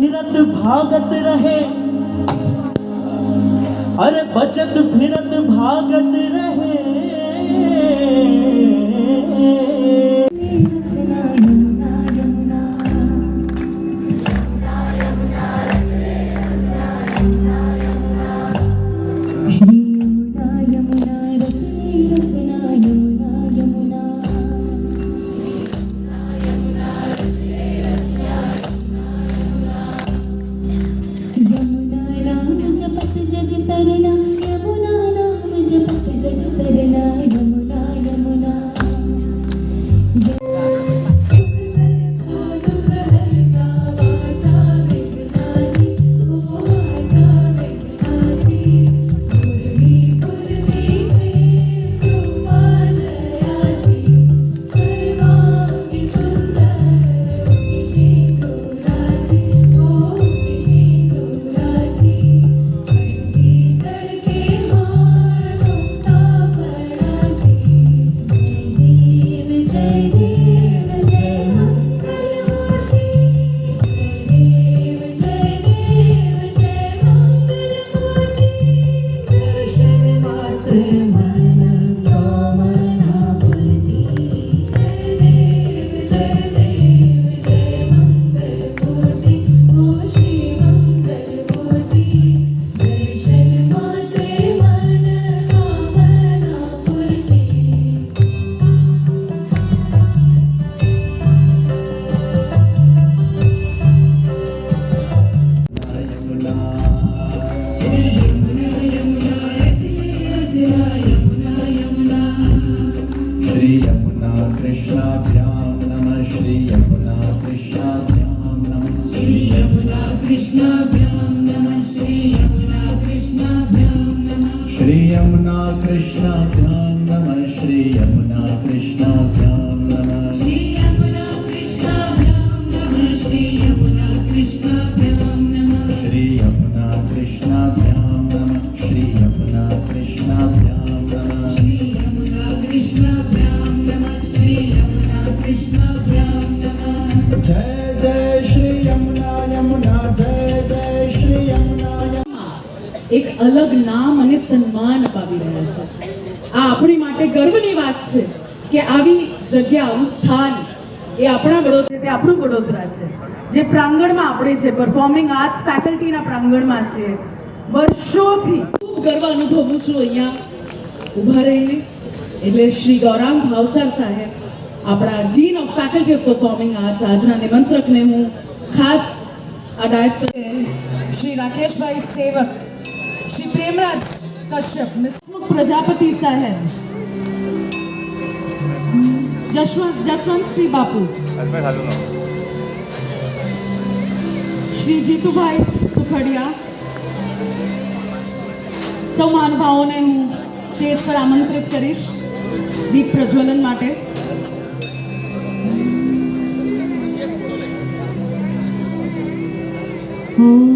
फिरत भागत रहे अरे बचत फिरत भागत रहे श्री कृष्णाभ्यां नमः श्री यमुना कृष्णाभ्यां नमः श्री यमुना कृष्णाभ्यां नमः श्री यमुना कृष्णाभ्यां नमः श्री यमुना कृष्णाभ्यां नमः श्री यमुना कृष्णाभ्यां नमः श्री यमुना कृष्णाभ्यां नमः श्री यमुना कृष्णाभ्यां नमः श्री यमुना कृष्णाभ्यां नमः श्री यमुना कृष्णाभ्यां नमः जय जय श्री यमुना એક અલગ નામ અને સન્માન અપાવી રહ્યા છે આ આપણી માટે ગર્વની વાત છે કે આવી જગ્યા આવું સ્થાન એ આપણા વડોદરા આપણું વડોદરા છે જે પ્રાંગણમાં આપણે છે પરફોર્મિંગ આર્ટ્સ ફેકલ્ટીના પ્રાંગણમાં છે વર્ષોથી ખૂબ ગર્વ અનુભવું છું અહીંયા ઊભા રહીને એટલે શ્રી ગૌરાંગ ભાવસાર સાહેબ આપણા dean of faculty of performing arts આજના નિમંત્રકને હું ખાસ આ ડાયસ શ્રી રાકેશભાઈ સેવક श्री प्रेमराज कश्यप मिसमुख प्रजापति साहेब जसवंत जसवंत श्री बापू श्री भाई सुखड़िया हूँ स्टेज पर आमंत्रित પર दीप प्रज्वलन माटे Oh. Mm -hmm.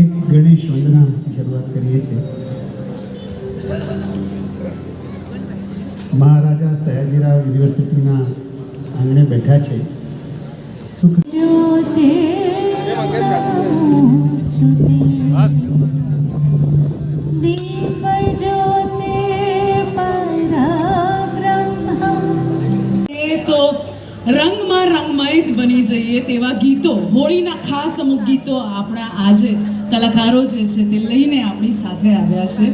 એક ગણેશ વંદનાથી શરૂઆત કરીએ છીએ મહારાજા સયાજીરાવ યુનિવર્સિટીના આંગણે બેઠા છે સુખ જ્યોતિ રંગમાં રંગમય બની જઈએ તેવા ગીતો હોળીના ખાસ અમુક ગીતો આપણા આજે કલાકારો જે છે તે લઈને આપણી સાથે આવ્યા છે